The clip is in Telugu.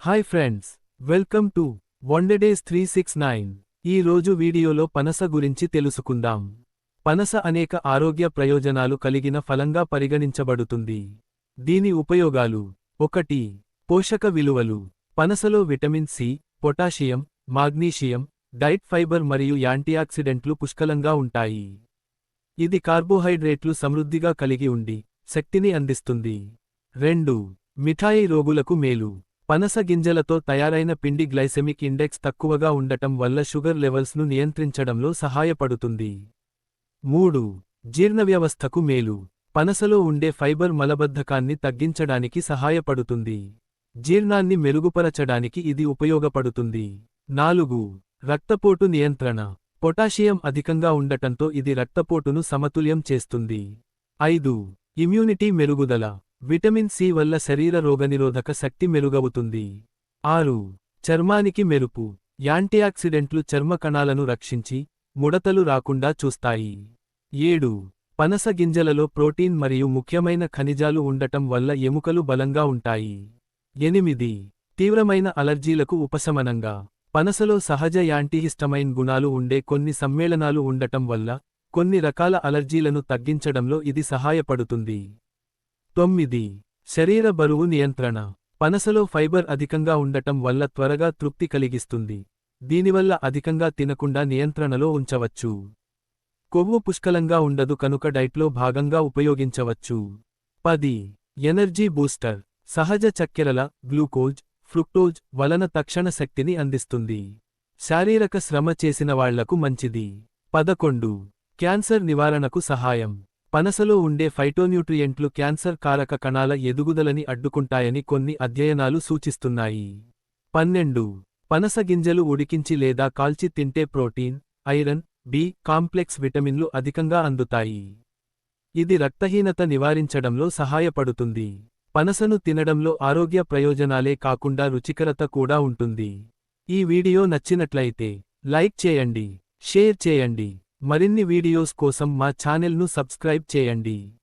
హాయ్ ఫ్రెండ్స్ వెల్కమ్ టు వన్డేడేస్ త్రీ సిక్స్ నైన్. ఈ రోజు వీడియోలో పనస గురించి తెలుసుకుందాం. పనస అనేక ఆరోగ్య ప్రయోజనాలు కలిగిన ఫలంగా పరిగణించబడుతుంది. దీని ఉపయోగాలు ఒకటి పోషక విలువలు. పనసలో vitamin C potassium magnesium diet fibre మరియు యాంటీఆక్సిడెంట్లు పుష్కలంగా ఉంటాయి. ఇది కార్బోహైడ్రేట్లు సమృద్ధిగా కలిగి ఉండి శక్తిని అందిస్తుంది. రెండు మిఠాయి రోగులకు మేలు. పనస గింజలతో తయారైన పిండి గ్లైసెమిక్ ఇండెక్స్ తక్కువగా ఉండటం వల్ల షుగర్ లెవెల్స్ను నియంత్రించడంలో సహాయపడుతుంది. మూడు. జీర్ణవ్యవస్థకు మేలు. పనసలో ఉండే ఫైబర్ మలబద్ధకాన్ని తగ్గించడానికి సహాయపడుతుంది. జీర్ణాన్ని మెరుగుపరచడానికి ఇది ఉపయోగపడుతుంది. నాలుగు. రక్తపోటు నియంత్రణ. పొటాషియం అధికంగా ఉండటంతో ఇది రక్తపోటును సమతుల్యం చేస్తుంది. ఐదు. ఇమ్యూనిటీ మెరుగుదల. విటమిన్ సి వల్ల శరీర రోగనిరోధక శక్తి మెరుగవుతుంది. ఆరు. చర్మానికి మెరుపు. యాంటీఆక్సిడెంట్లు చర్మ కణాలను రక్షించి ముడతలు రాకుండా చూస్తాయి. ఏడు. పనస గింజలలో ప్రోటీన్ మరియు ముఖ్యమైన ఖనిజాలు ఉండటం వల్ల ఎముకలు బలంగా ఉంటాయి. ఎనిమిది. తీవ్రమైన అలర్జీలకు ఉపశమనంగా. పనసలో సహజ యాంటీహిస్టమైన్ గుణాలు ఉండే కొన్ని సమ్మేళనాలు ఉండటం వల్ల కొన్ని రకాల అలర్జీలను తగ్గించడంలో ఇది సహాయపడుతుంది. తొమ్మిది. శరీర బరువు నియంత్రణ. పనసలో ఫైబర్ అధికంగా ఉండటం వల్ల త్వరగా తృప్తి కలిగిస్తుంది. దీనివల్ల అధికంగా తినకుండా నియంత్రణలో ఉంచవచ్చు. కొవ్వు పుష్కలంగా ఉండదు కనుక డైట్లో భాగంగా ఉపయోగించవచ్చు. పది. Energy booster. సహజ చక్కెరల గ్లూకోజ్ ఫ్రుక్టోజ్ వలన తక్షణ శక్తిని అందిస్తుంది. శారీరక శ్రమ చేసిన వాళ్ళకు మంచిది. పదకొండు. క్యాన్సర్ నివారణకు సహాయం. పనసలో ఉండే ఫైటోన్యూట్రియంట్లు క్యాన్సర్ కారక కణాల ఎదుగుదలని అడ్డుకుంటాయని కొన్ని అధ్యయనాలు సూచిస్తున్నాయి. పన్నెండు. పనస గింజలు ఉడికించి లేదా కాల్చి తింటే ప్రోటీన్ ఐరన్ బి కాంప్లెక్స్ విటమిన్లు అధికంగా అందుతాయి. ఇది రక్తహీనత నివారించడంలో సహాయపడుతుంది. పనసను తినడంలో ఆరోగ్య ప్రయోజనాలే కాకుండా రుచికరత కూడా ఉంటుంది. ఈ వీడియో నచ్చినట్లయితే లైక్ చేయండి షేర్ చేయండి. మరిన్ని వీడియోస్ కోసం మా ఛానెల్ను సబ్స్క్రైబ్ చేయండి.